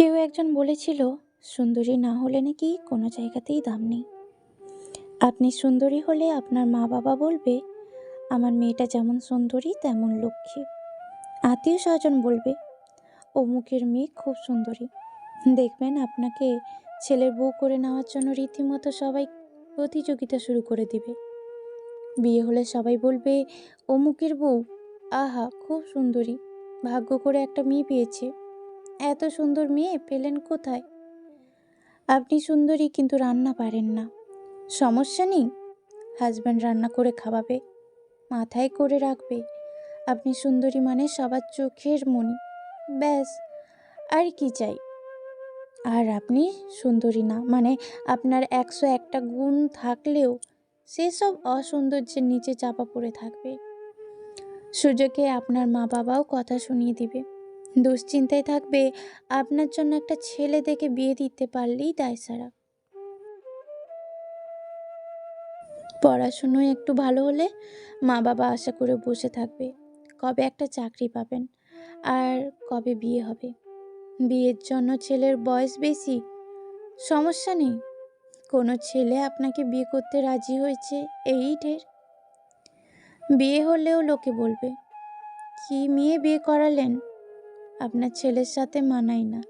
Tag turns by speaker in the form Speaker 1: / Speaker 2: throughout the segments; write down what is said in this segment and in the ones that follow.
Speaker 1: কেউ একজন বলেছিল, সুন্দরী না হলে নাকি কোনো জায়গাতেই দাম নেই। আপনি সুন্দরী হলে আপনার মা বাবা বলবে, আমার মেয়েটা যেমন সুন্দরী, তেমন লক্ষ্মী। আত্মীয় স্বজন বলবে, অমুকের মেয়ে খুব সুন্দরী। দেখবেন আপনাকে ছেলের বউ করে নেওয়ার জন্য রীতিমতো সবাই প্রতিযোগিতা শুরু করে দিবে। বিয়ে হলে সবাই বলবে, অমুকের বউ, আহা, খুব সুন্দরী, ভাগ্য করে একটা মেয়ে পেয়েছে। এত সুন্দর মেয়ে পেলেন কোথায়? আপনি সুন্দরী কিন্তু রান্না পারেন না। সমস্যা নেই। হাজব্যান্ড রান্না করে খাওয়াবে, মাথায় করে রাখবে। আপনি সুন্দরী মানে সবার চোখের মণি। ব্যাস, আর কি চাই? আর আপনি সুন্দরী না মানে আপনার একশো একটা গুণ থাকলেও সেসব অসৌন্দর্যের নিচে চাপা পড়ে থাকবে। সুযোগে আপনার মা বাবাও কথা শুনিয়ে দিবে। দুশ্চিন্তায় থাকবে, আপনার জন্য একটা ছেলে দেখে বিয়ে দিতে পারলেই দায় সারা। পড়াশুনোয় একটু ভালো হলে মা বাবা আশা করে বসে থাকবে, কবে একটা চাকরি পাবেন আর কবে বিয়ে হবে। বিয়ের জন্য ছেলের বয়স বেশি, সমস্যা নেই। কোনো ছেলে আপনাকে বিয়ে করতে রাজি হয়েছে এই ঢের। বিয়ে হলেও লোকে বলবে, কি মেয়ে বিয়ে করালেন? আপনার ছেলের সাথে মানাই না।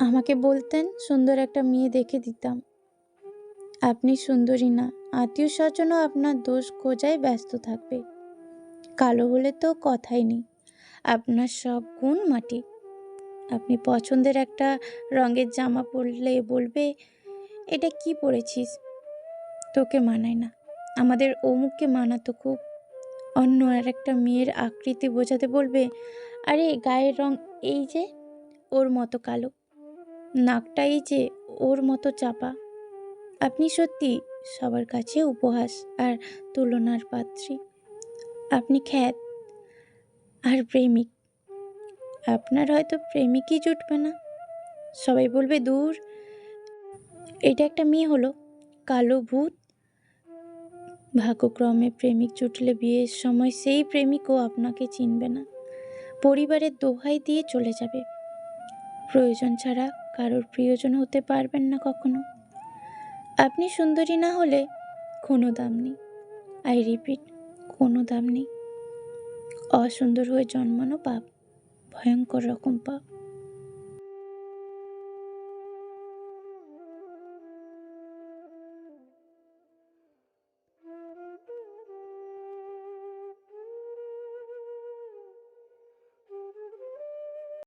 Speaker 1: আমাকে বলতেন সুন্দর একটা মেয়ে দেখে দিতাম। আপনি সুন্দরী না, আত্মীয় স্বজনও আপনার দোষ খোঁজায় ব্যস্ত থাকবে। কালো হলে তো কথাই নেই, আপনার সব গুণ মাটি। আপনি পছন্দের একটা রঙের জামা পরলে বলবে, এটা কি পরেছিস? তোকে মানায় না। আমাদের অমুককে মানাতো খুব অন্য আর একটা মেয়ের আকৃতি বোঝাতে বলবে, আরে, গায়ের রং এই যে, ওর মতো কালো। নাকটা এই যে, ওর মতো চাপা। আপনি সত্যি সবার কাছে উপহাস আর তুলনার পাত্রী। আপনি খ্যাত আর প্রেমিক। আপনার হয়তো প্রেমিকই জুটবে না। সবাই বলবে, দূর, এটা একটা মেয়ে হলো। কালো ভূত ভাগ্যক্রমে প্রেমিক জুটলে বিয়ের সময় সেই প্রেমিকও আপনাকে চিনবে না। পরিবারের দোহাই দিয়ে চলে যাবে। প্রয়োজন ছাড়া কারোর প্রিয়জন হতে পারবেন না কখনো। আপনি সুন্দরী না হলে কোনো দাম নেই। আই রিপিট, কোনো দাম নেই। অসুন্দর হয়ে জন্মানো পাপ, ভয়ঙ্কর রকম পাপ।